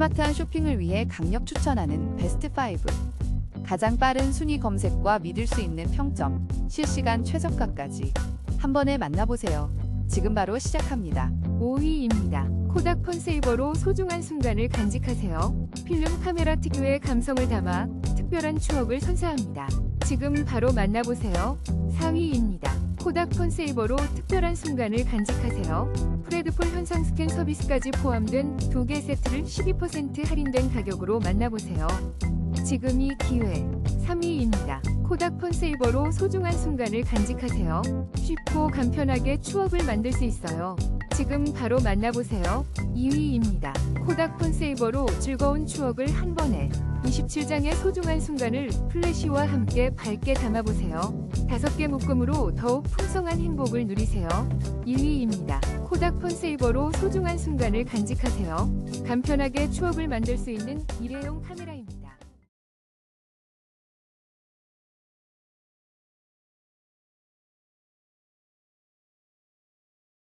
스마트한 쇼핑을 위해 강력 추천하는 베스트 5. 가장 빠른 순위 검색과 믿을 수 있는 평점, 실시간 최저가까지 한 번에 만나보세요. 지금 바로 시작합니다. 5위입니다. 코닥 폰세이버로 소중한 순간을 간직하세요. 필름 카메라 특유의 감성을 담아 특별한 추억을 선사합니다. 지금 바로 만나보세요. 4위입니다. 코닥 폰 세이버로 특별한 순간을 간직하세요. 프레드폴 현상 스캔 서비스까지 포함된 두 개 세트를 12% 할인된 가격으로 만나보세요. 지금이 기회. 3위입니다. 코닥 폰 세이버로 소중한 순간을 간직하세요. 쉽고 간편하게 추억을 만들 수 있어요. 지금 바로 만나보세요. 2위입니다. 코닥 폰 세이버로 즐거운 추억을 한 번에 27장의 소중한 순간을 플래시와 함께 밝게 담아보세요. 5개 묶음으로 더욱 풍성한 행복을 누리세요. 1위입니다. 코닥 폰 세이버로 소중한 순간을 간직하세요. 간편하게 추억을 만들 수 있는 일회용 카메라입니다.